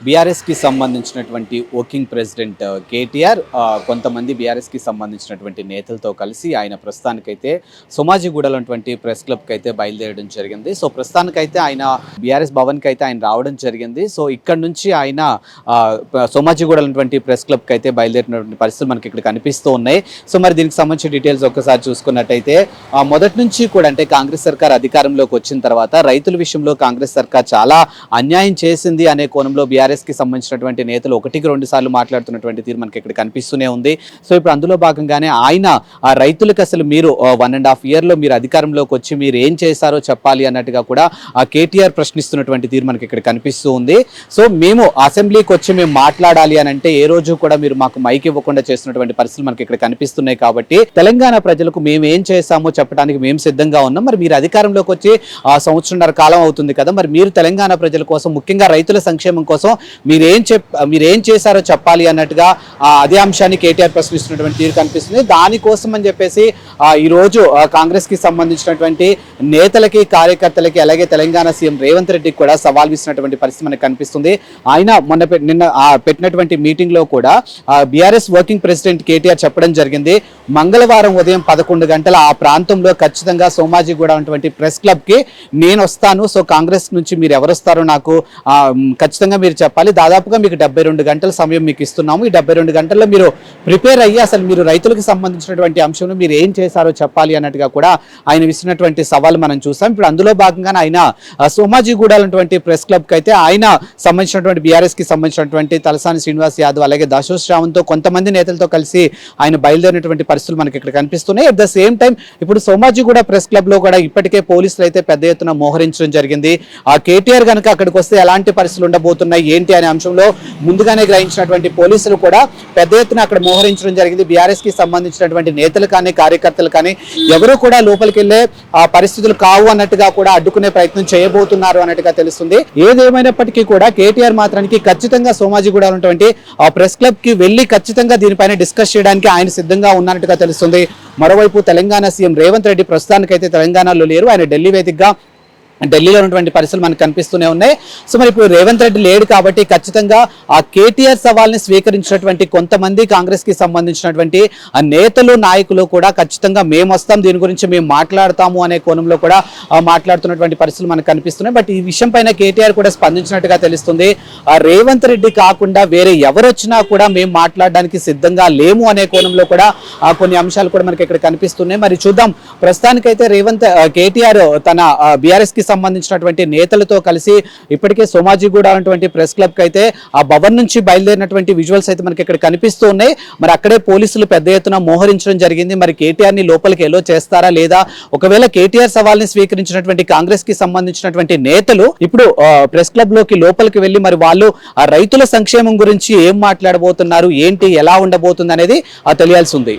బీఆర్ఎస్కి సంబంధించినటువంటి working president KTR కొంతమంది బీఆర్ఎస్కి సంబంధించినటువంటి నేతలతో కలిసి ఆయన ప్రస్తుతానికైతే సోమాజిగూడలో ప్రెస్ క్లబ్కి అయితే బయలుదేరడం జరిగింది. సో ప్రస్తుతానికైతే ఆయన బీఆర్ఎస్ భవన్కి అయితే ఆయన రావడం జరిగింది. సో ఇక్కడ నుంచి ఆయన ఆ, సోమాజిగూడలో ప్రెస్ క్లబ్కి అయితే బయలుదేరినటువంటి పరిస్థితులు మనకి ఇక్కడ కనిపిస్తూ ఉన్నాయి. సో మరి దీనికి సంబంధించిన డీటెయిల్స్ ఒక్కసారి చూసుకున్నట్టయితే మొదటి నుంచి కూడా అంటే కాంగ్రెస్ సర్కార్ అధికారంలోకి వచ్చిన తర్వాత రైతుల విషయంలో కాంగ్రెస్ సర్కార్ చాలా అన్యాయం చేసింది అనే కోణంలో బీఆర్ కి సంబంధించినటువంటి నేతలు ఒకటికి రెండు సార్లు మాట్లాడుతున్నటువంటి తీరు మనకి ఇక్కడ కనిపిస్తూనే ఉంది. సో ఇప్పుడు అందులో భాగంగానే ఆయన ఆ రైతులకు అసలు మీరు వన్ అండ్ హాఫ్ ఇయర్లో మీరు అధికారంలోకి వచ్చి మీరు ఏం చేశారో చెప్పాలి అన్నట్టుగా కూడా ఆ కేటీఆర్ ప్రశ్నిస్తున్నటువంటి తీరు మనకి ఇక్కడ కనిపిస్తూ ఉంది. సో మేము అసెంబ్లీకి వచ్చి మేము మాట్లాడాలి అని అంటే ఏ రోజు కూడా మీరు మాకు మైక్ ఇవ్వకుండా చేస్తున్నటువంటి పరిస్థితులు మనకి ఇక్కడ కనిపిస్తున్నాయి కాబట్టి తెలంగాణ ప్రజలకు మేము ఏం చేశామో చెప్పడానికి మేము సిద్ధంగా ఉన్నాం. మరి మీరు అధికారంలోకి వచ్చి ఆ సంవత్సరంన్నర కాలం అవుతుంది కదా మరి మీరు తెలంగాణ ప్రజల కోసం ముఖ్యంగా రైతుల సంక్షేమం కోసం మీరేం చెప్ మీరేం చేశారో చెప్పాలి అన్నట్టుగా అదే అంశాన్ని కేటీఆర్ ప్రశ్నిస్తున్నటువంటి తీరు కనిపిస్తుంది. దానికోసం అని చెప్పేసి ఈరోజు ఈ రోజు కాంగ్రెస్కి సంబంధించినటువంటి నేతలకి కార్యకర్తలకి అలాగే తెలంగాణ సీఎం రేవంత్ రెడ్డికి కూడా సవాల్ విసినటువంటి పరిస్థితి మనకు కనిపిస్తుంది. ఆయన మొన్న నిన్న ఆ, పెట్టినటువంటి మీటింగ్లో కూడా బీఆర్ఎస్ వర్కింగ్ ప్రెసిడెంట్ కేటీఆర్ చెప్పడం జరిగింది. మంగళవారం ఉదయం పదకొండు గంటల ఆ ప్రాంతంలో ఖచ్చితంగా సోమాజిగూడ ఉన్నటువంటి ప్రెస్ క్లబ్కి నేను వస్తాను. సో కాంగ్రెస్ నుంచి మీరు ఎవరు వస్తారో నాకు ఖచ్చితంగా మీరు చెప్పాలి. దాదాపుగా మీకు డెబ్బై రెండు గంటల సమయం మీకు ఇస్తున్నాము. ఈ డెబ్బై రెండు గంటల్లో మీరు ప్రిపేర్ అయ్యి అసలు మీరు రైతులకు సంబంధించినటువంటి అంశంలో మీరు ఏం చేశారో చెప్పాలి అన్నట్టుగా కూడా ఆయన విసినటువంటి సవాల్ మనం చూసాం. ఇప్పుడు అందులో భాగంగానే ఆయన సోమాజీ సోమాజిగూడ అటువంటి ప్రెస్ క్లబ్కి అయితే ఆయన సంబంధించినటువంటి బీఆర్ఎస్కి సంబంధించినటువంటి తలసాని శ్రీనివాస్ యాదవ్ అలాగే దాశో కొంతమంది నేతలతో కలిసి ఆయన బయలుదేరినటువంటి పరిస్థితులు మనకి ఇక్కడ కనిపిస్తున్నాయి. అట్ ద సేమ్ టైం ఇప్పుడు సోమాజిగూడ ప్రెస్ క్లబ్లో కూడా ఇప్పటికే పోలీసులు అయితే పెద్ద ఎత్తున మోహరించడం జరిగింది. ఆ కేటీఆర్ కనుక అక్కడికి వస్తే ఎలాంటి పరిస్థితులు ఉండబోతున్నాయి ఏంటి అనే అంశంలో ముందుగానే గ్రహించినటువంటి పోలీసులు కూడా పెద్ద ఎత్తున అక్కడ మోహరించడం జరిగింది. బీఆర్ఎస్కి సంబంధించినటువంటి నేతలు కానీ కార్యకర్తలు కానీ ఎవరు కూడా లోపలికి వెళ్ళే ఆ పరిస్థితులు కావు అన్నట్టుగా కూడా అడ్డుకునే ప్రయత్నం చేయబోతున్నారు అన్నట్టుగా తెలుస్తుంది. ఏదేమైనప్పటికీ కూడా కేటీఆర్ మాత్రానికి ఖచ్చితంగా సోమాజిగూడ ఉన్నటువంటి ఆ ప్రెస్ క్లబ్కి వెళ్ళి ఖచ్చితంగా దీనిపైన డిస్కస్ చేయడానికి ఆయన సిద్ధంగా ఉన్నట్టుగా తెలుస్తుంది. మరోవైపు తెలంగాణ సీఎం రేవంత్ రెడ్డి ప్రస్తుతానికైతే తెలంగాణలో లేరు. ఆయన ఢిల్లీ వేదికగా ఢిల్లీలో ఉన్నటువంటి పరిస్థితులు మనకు కనిపిస్తూనే ఉన్నాయి. సో మరి ఇప్పుడు రేవంత్ రెడ్డి లేడు కాబట్టి ఖచ్చితంగా ఆ కేటీఆర్ సవాల్ని స్వీకరించినటువంటి కొంతమంది కాంగ్రెస్కి సంబంధించినటువంటి ఆ నేతలు నాయకులు కూడా ఖచ్చితంగా మేము వస్తాం దీని గురించి మేము మాట్లాడతాము అనే కోణంలో కూడా మాట్లాడుతున్నటువంటి పరిస్థితులు మనకు కనిపిస్తున్నాయి. బట్ ఈ విషయం పైన కేటీఆర్ కూడా స్పందించినట్టుగా తెలుస్తుంది. ఆ రేవంత్ రెడ్డి కాకుండా వేరే ఎవరు వచ్చినా కూడా మేము మాట్లాడడానికి సిద్ధంగా లేము అనే కోణంలో కూడా ఆ, కొన్ని అంశాలు కూడా మనకి ఇక్కడ కనిపిస్తున్నాయి. మరి చూద్దాం. ప్రస్తుతానికైతే రేవంత్ కేటీఆర్ తన బీఆర్ఎస్కి సంబంధించినటువంటి నేతలతో కలిసి ఇప్పటికే సోమాజిగూడ అనేటువంటి ప్రెస్ క్లబ్కి అయితే ఆ భవన్ నుంచి బయలుదేరినటువంటి విజువల్స్ అయితే మనకి ఇక్కడ కనిపిస్తూ ఉన్నాయి. మరి అక్కడే పోలీసులు పెద్ద ఎత్తున మోహరించడం జరిగింది. మరి కేటీఆర్ని లోపలికి ఎలో చేస్తారా లేదా? ఒకవేళ కేటీఆర్ సవాల్ని స్వీకరించినటువంటి కాంగ్రెస్కి సంబంధించినటువంటి నేతలు ఇప్పుడు ప్రెస్ క్లబ్లోకి లోపలికి వెళ్ళి మరి వాళ్ళు ఆ రైతుల సంక్షేమం గురించి ఏం మాట్లాడబోతున్నారు? ఏంటి? ఎలా ఉండబోతుంది అనేది తెలియాల్సి ఉంది.